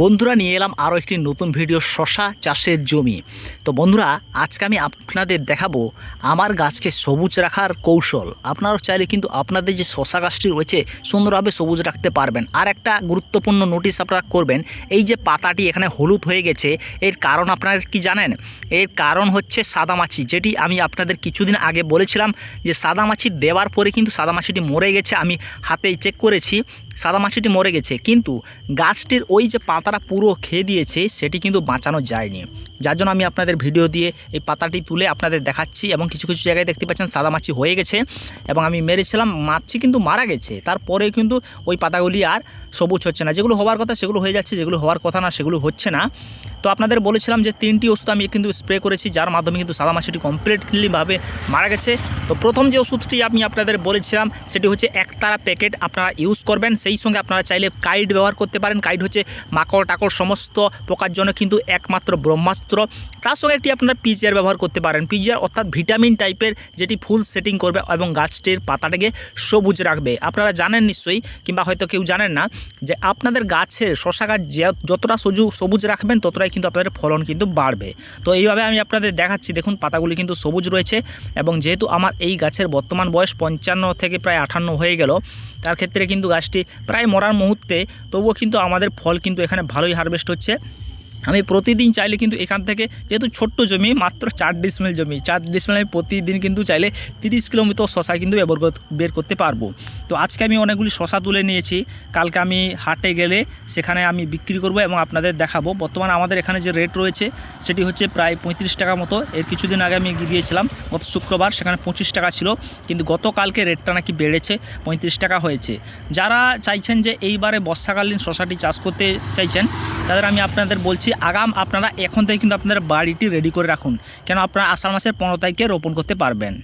বন্ধুরা, নিয়ে এলাম আরও একটি নতুন ভিডিও শশা চাষের জমি। তো বন্ধুরা, আজকে আমি আপনাদের দেখাবো আমার গাছকে সবুজ রাখার কৌশল। আপনারাও চাইলে কিন্তু আপনাদের যে শশা গাছটি রয়েছে, সুন্দরভাবে সবুজ রাখতে পারবেন। আর একটা গুরুত্বপূর্ণ নোটিশ আপনারা করবেন, এই যে পাতাটি এখানে হলুদ হয়ে গেছে, এর কারণ আপনারা কি জানেন? এর কারণ হচ্ছে সাদামাছি, যেটি আমি আপনাদের কিছুদিন আগে বলেছিলাম যে সাদামাছি দেওয়ার পরে কিন্তু সাদামাছিটি মরে গেছে, আমি হাতেই চেক করেছি। সাদামাছিটি মরে গেছে। কিন্তু গাছটির ওই যে পাতাটা পুরো খেয়ে দিয়েছে, সেটি কিন্তু বাঁচানো যায়নি। যার জন্য আমি আপনাদের ভিডিও দিয়ে এই পাতাটি তুলে আপনাদের দেখাচ্ছি এবং কিছু কিছু জায়গায় দেখতে পাচ্ছেন সাদা মাছি হয়ে গেছে এবং আমি মেরেছিলাম, মাছি কিন্তু মারা গেছে। তারপরে কিন্তু ওই পাতাগুলি আর সবুজ হচ্ছে না। যেগুলো হওয়ার কথা সেগুলো হয়ে যাচ্ছে, যেগুলো হওয়ার কথা না সেগুলো হচ্ছে না। তো আপনাদের বলেছিলাম যে তিনটি ওষুধ আমি কিন্তু স্প্রে করেছি, যার মাধ্যমে কিন্তু সাদামাছিটি কমপ্লিটলিভাবে মারা গেছে। তো প্রথম যে ওষুধটি আমি আপনাদের বলেছিলাম, সেটি হচ্ছে একতারা প্যাকেট আপনারা ইউজ করবেন। সেই সঙ্গে আপনারা চাইলে কাইড ব্যবহার করতে পারেন। কাইড হচ্ছে মাকড়, টাকড় সমস্ত পোকার জন্য কিন্তু একমাত্র ব্রহ্মাস্ত্র। তার সঙ্গে একটি আপনারা পিজিআর ব্যবহার করতে পারেন। পিজিআর অর্থাৎ ভিটামিন টাইপের যেটি ফুল সেটিং করবে এবং গাছটির পাতাটাকে সবুজ রাখবে। আপনারা জানেন নিশ্চয়ই, কিংবা হয়তো কেউ জানেন না, যে আপনাদের গাছের শশা গাছ যতটা সবুজ রাখবেন, ততটাই কিন্তু আপনাদের ফলন কিন্তু বাড়বে। তো এইভাবে আমি আপনাদের দেখাচ্ছি। দেখুন, পাতাগুলি কিন্তু সবুজ রয়েছে এবং যেহেতু আমার এই গাছের বর্তমান বয়স পঞ্চান্ন থেকে প্রায় আঠান্ন হয়ে গেল, তার ক্ষেত্রে কিন্তু গাছটি প্রায় মরার মুহূর্তে, তবুও কিন্তু আমাদের ফল কিন্তু এখানে ভালোই হারভেস্ট হচ্ছে। আমি প্রতিদিন চাইলে কিন্তু এখান থেকে যেহেতু ছোট্ট জমি, মাত্র চার ডিসমেল জমি, চার ডিসমেল আমি প্রতিদিন কিন্তু চাইলে তিরিশ কিলোমিটার শশা কিন্তু কর- বের করতে পারব। তো আজকে আমি অনেকগুলি শশা তুলে নিয়েছি, কালকে আমি হাটে গেলে সেখানে আমি বিক্রি করব এবং আপনাদের দেখাবো। বর্তমানে আমাদের এখানে যে রেট রয়েছে, সেটি হচ্ছে প্রায় পঁয়ত্রিশ টাকা মতো। এর কিছুদিন আগে আমি গিয়েছিলাম গত শুক্রবার সেখানে পঁচিশ টাকা ছিল, কিন্তু গতকালকে রেটটা নাকি বেড়েছে, পঁয়ত্রিশ টাকা হয়েছে। যারা চাইছেন যে এইবারে বর্ষাকালীন শশাটি চাষ করতে চাইছেন, তাদের আমি আপনাদের বলছি আগাম আপনারা এখন থেকে কিন্তু আপনাদের বাড়িটি রেডি করে রাখুন। কেন আপনারা আষাঢ় মাসের পনেরো তারিখে রোপণ করতে পারবেন।